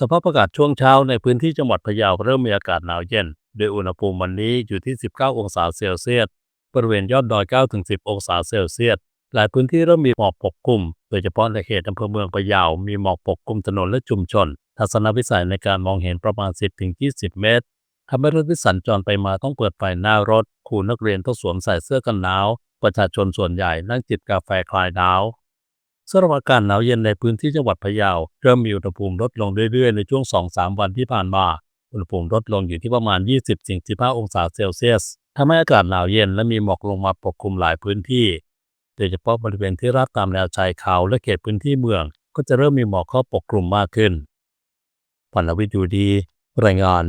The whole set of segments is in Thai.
สภาพอากาศช่วงเช้าในพื้นที่จังหวัดพะเยาเริ่มมีอากาศหนาวเย็น โดยอุณหภูมิวันนี้อยู่ที่ 19 องศาเซลเซียส บริเวณยอดดอย 9-10 องศาเซลเซียส หลายพื้นที่เริ่มมีหมอกปกคลุม โดยเฉพาะในเขตอำเภอเมืองพะเยา มีหมอกปกคลุมถนนและชุมชน ทัศนวิสัยในการมองเห็นประมาณ 10-20 เมตรทำให้รถที่สัญจรไปมาต้องเปิดไฟหน้ารถครูนักเรียนต้องสวมใส่เสื้อกันหนาว ประชาชนส่วนใหญ่นั่งจิบกาแฟคลายหนาว สำหรับอากาศหนาวเย็นในพื้นที่จังหวัดพะเยาเริ่มมีอุณหภูมิลดลงเรื่อยๆ ในช่วง 2-3 วันที่ผ่านมา อุณหภูมิลดลงอยู่ที่ประมาณ 20-15 องศาเซลเซียสทำให้อากาศหนาวเย็นและมีหมอกลงมาปกคลุมหลายพื้นที่ โดยเฉพาะบริเวณที่ราบตามแนวชายเขาและเขตพื้นที่เมือง ก็จะเริ่มมีหมอกเข้าปกคลุมมากขึ้นพันธวิทย์อยู่ดี รายงาน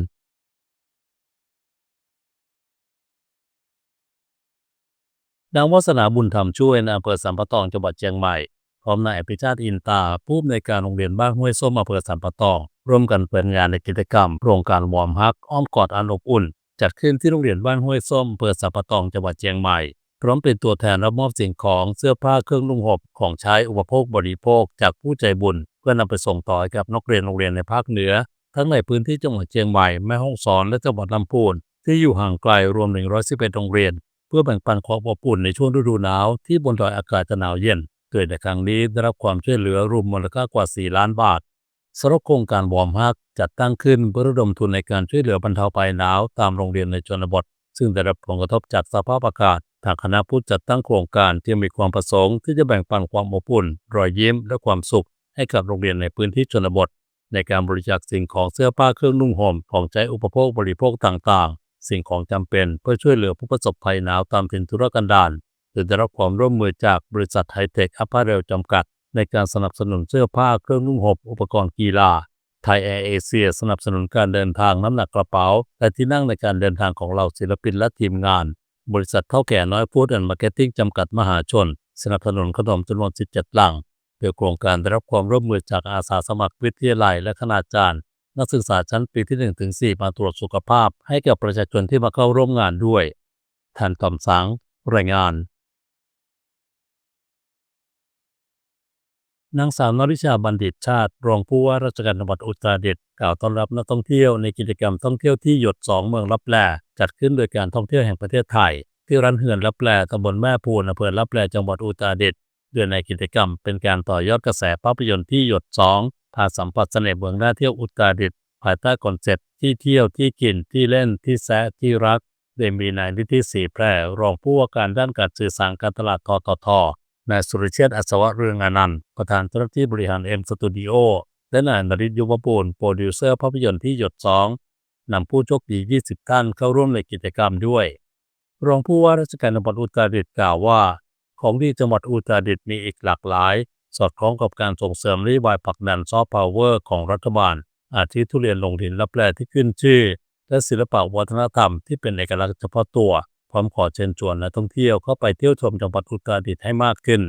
นางวัฒนาบุญธรรมช่วยในอำเภอสัมปะตองจังหวัดเชียงใหม่ พร้อมนายอภิชาติอินตาผู้อำนวยการโรงเรียนบ้านห้วยส้มอำเภอสัมปะตอง ร่วมกันเปิดงานในกิจกรรม โครงการวอร์มฮักอ้อมกอดอันอบอุ่น จัดขึ้นที่โรงเรียนบ้านห้วยส้มอำเภอสัมปะตองจังหวัดเชียงใหม่พร้อมเป็นตัวแทนรับมอบสิ่งของเสื้อผ้าเครื่องนุ่งห่มของใช้อุปโภคบริโภค จากผู้ใจบุญ เพื่อนำไปส่งต่อให้กับนักเรียนโรงเรียนในภาคเหนือ ทั้งในพื้นที่จังหวัดเชียงใหม่แม่ฮ่องสอนและจังหวัดลำพูนที่อยู่ห่างไกลรวม 111 โรงเรียน เพื่อแบ่งปันความอบอุ่นในช่วงฤดูหนาวที่บนดอยอากาศจะหนาวเย็น โดในครั้งนี้ได้รับความช่วยเหลือรวมมูลค่ากว่า 4 ล้านบาทสำหรับโครงการวอร์มฮักจัดตั้งขึ้นเพื่อระดมทุนในการช่วยเหลือบรรเทาภัยหนาวตามโรงเรียนในชนบท ซึ่งได้รับผลกระทบจากสภาพอากาศ ทางคณะผู้จัดตั้งโครงการที่มีความประสงค์ที่จะแบ่งปันความอบอุ่น รอยยิ้ม และความสุข ให้กับโรงเรียนในพื้นที่ชนบท ในการบริจาคสิ่งของเสื้อผ้าเครื่องนุ่งห่มของใช้อุปโภคบริโภคต่างๆ สิ่งของจำเป็นเพื่อช่วยเหลือผู้ประสบภัยหนาวตามถิ่นทุรกันดาร โดยได้รับความร่วมมือจากบริษัทไฮเทคอัพเรลจำกัด ในการสนับสนุนเสื้อผ้าเครื่องนุ่งห่มอุปกรณ์กีฬาไทยแอร์เอเชียสนับสนุนการเดินทางน้ำหนักกระเป๋า และที่นั่งในการเดินทางของเราศิลปินและทีมงาน บริษัทเท่าแก่น้อยฟู้ดแอนด์มาร์เก็ตติ้งจำกัดมหาชน สนับสนุนขนมจำนวน 17 ลังโดยโครงการได้รับความร่วมมือจากอาสาสมัครวิทยาลัยและคณาจารย์ นักศึกษาชั้นปีที่1ถึง4มาตรวจสุขภาพ ให้กับประชาชนที่มาเข้าร่วมงานด้วยท่านตอมสังรายงาน นางสาวนริชาบัณฑิตชาติ รองผู้ว่าราชการจังหวัดอุตรดิตถ์กล่าวต้อนรับนักท่องเที่ยวในกิจกรรมท่องเที่ยวที่หยดสองเมืองลับแลจัดขึ้นโดยการท่องเที่ยวแห่งประเทศไทย ที่ร้านเหือนลับแลตำบลแม่พูนอำเภอลับแลจังหวัดอุตรดิตถ์โดยในกิจกรรมเป็นการต่อยอดกระแสภาพยนตร์ที่หยดสองพาสัมผัสเสน่ห์เมืองน่าเที่ยวอุตรดิตถ์ภายใต้คอนเซ็ปต์ที่เที่ยวที่กินที่เล่นที่แซะที่รักโดยมีนายนิติศรีแพร่รองผู้ว่าการด้านการสื่อสารการตลาดททท นายสุริเชษอัศวะเรืองอนันต์ประธานเจ้าหน้าที่บริหารเอ็มสตูดิโอและนายนริศยุวปูลโปรดิวเซอร์ภาพยนตร์ที่หยดสองนำผู้โชคดี 20 ท่านเข้าร่วมในกิจกรรมด้วย รองผู้ว่าราชการจังหวัดอุตรดิตถ์กล่าวว่า ของดีจังหวัดอุตรดิตถ์มีอีกหลากหลาย สอดคล้องกับการส่งเสริมนโยบายผลักดันซอฟต์พาวเวอร์ของรัฐบาล อาทิทุเรียนลงดินรับแลที่ขึ้นชื่อ และศิลปะวัฒนธรรมที่เป็นเอกลักษณ์เฉพาะตัว พร้อมขอเชิญชวนนักท่องเที่ยวเข้าไปเที่ยวชมจังหวัดอุตรดิตถ์ให้มากขึ้น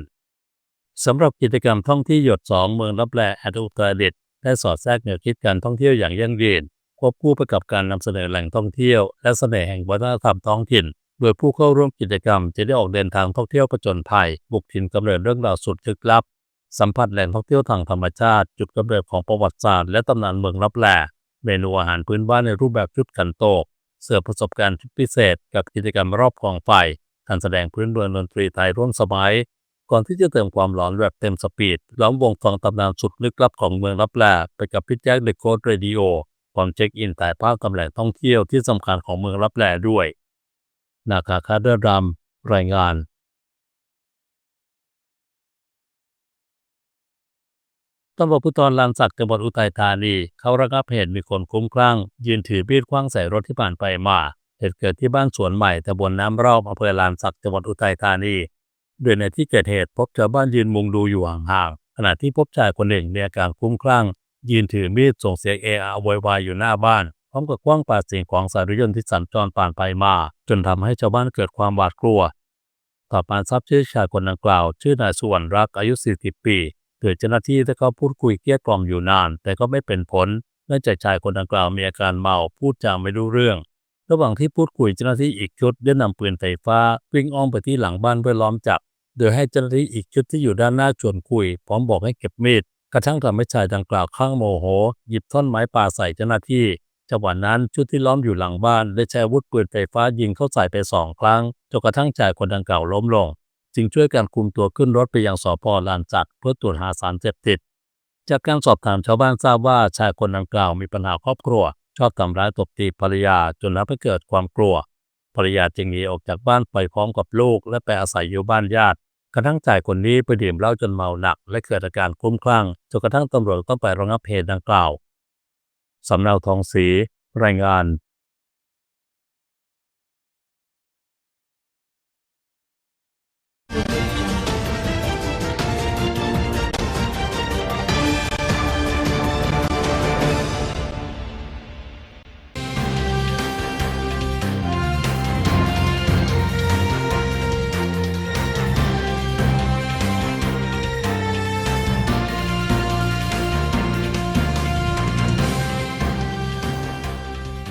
สำหรับกิจกรรมท่องที่หยดสองเมืองรับแลแอดอุตรดิตถ์ได้สอดแทรกแนวคิดการท่องเที่ยวอย่างยั่งยืนควบคู่ไปกับการนำเสนอแหล่งท่องเที่ยว และเสน่ห์แห่งวัฒนธรรมท้องถิ่น โดยผู้เข้าร่วมกิจกรรมจะได้ออกเดินทางท่องเที่ยวผจญภัย บุกถิ่นกำเนิดเรื่องราวสุดลึกลับ สัมผัสแหล่งท่องเที่ยวทางธรรมชาติ จุดกำเนิดของประวัติศาสตร์และตำนานเมืองรับแลเมนูอาหารพื้นบ้านในรูปแบบชุดขันโตก เสิร์ฟประสบการณ์พิเศษ กับกิจกรรมรอบกองไฟการแสดงพื้นเมืองดนตรีไทยร่วมสมัย ก่อนที่จะเติมความหลอนแบบเต็มสปีด ล้อมวงฟังตำนานสุดลึกลับของเมืองรับแลไปกับพิทแจ็คเดอะโคดเรดิโอพร้อมเช็คอินถ่ายภาพกำแหล่งท่องเที่ยวที่สำคัญของเมืองรับแลด้วย นาคาคาเดรัมรายงาน ตำรวจภูธรลานสักจังหวัดอุทัยธานีเขาระงับเหตุมีคนคุ้มคลั่ง ยืนถือมีดคว้างใส่รถที่ผ่านไปมา เหตุเกิดที่บ้านสวนใหม่ตำบลน้ำรอบอำเภอลานสักจังหวัดอุทัยธานีโดยในที่เกิดเหตุพบชาวบ้านยืนมุงดูอยู่ห่างๆขณะที่พบชายคนหนึ่งมีอาการคุ้มคลั่ง ยืนถือมีดส่งเสียงเออะโวยวายอยู่หน้าบ้านพร้อมกับคว้างปาสิ่งของใส่รถยนต์ที่สัญจรผ่านไปมา จนทำให้ชาวบ้านเกิดความหวาดกลัว ต่อมาทราบชื่อชายคนดังกล่าว ชื่อนายสุวรรณรักอายุ 40 ปี โดยเจ้าหน้าที่ได้เขาพูดคุยเกลี้ยกล่อมอยู่นาน แต่ก็ไม่เป็นผลเนื่องจากชายคนดังกล่าวมีอาการเมาพูดจาไม่รู้เรื่อง ระหว่างที่พูดคุยเจ้าหน้าที่อีกชุดได้นำปืนไฟฟ้าวิ่งอ้อมไปที่หลังบ้านเพื่อล้อมจับ โดยให้เจ้าหน้าที่อีกชุดที่อยู่ด้านหน้าชวนคุย พร้อมบอกให้เก็บมีดกระทั่งทำให้ชายดังกล่าวข้างโมโห หยิบท่อนไม้ป่าใส่เจ้าหน้าที่จังหวะนั้นชุดที่ล้อมอยู่หลังบ้านได้ใช้อาวุธปืนไฟฟ้ายิงเข้าใส่ไปสองครั้งจนกระทั่งชายคนดังกล่าวล้มลง จึงช่วยการคุมตัวขึ้นรถไปยังสพลานจักเพื่อตรวจหาสารเสพติด จากการสอบถามชาวบ้านทราบว่าชายคนดังกล่าวมีปัญหาครอบครัว ชอบทำร้ายตบตีภรรยาจนทำให้เกิดความกลัว ภรรยาจึงหนีออกจากบ้านไปพร้อมกับลูก และไปอาศัยอยู่บ้านญาติกระทั่งชายคนนี้ไปดื่มเหล้าจนเมาหนัก และเกิดอาการคลุ้มคลั่งจนกระทั่งตำรวจต้องไประงับเหตุดังกล่าว สำเนาทองศรีรายงาน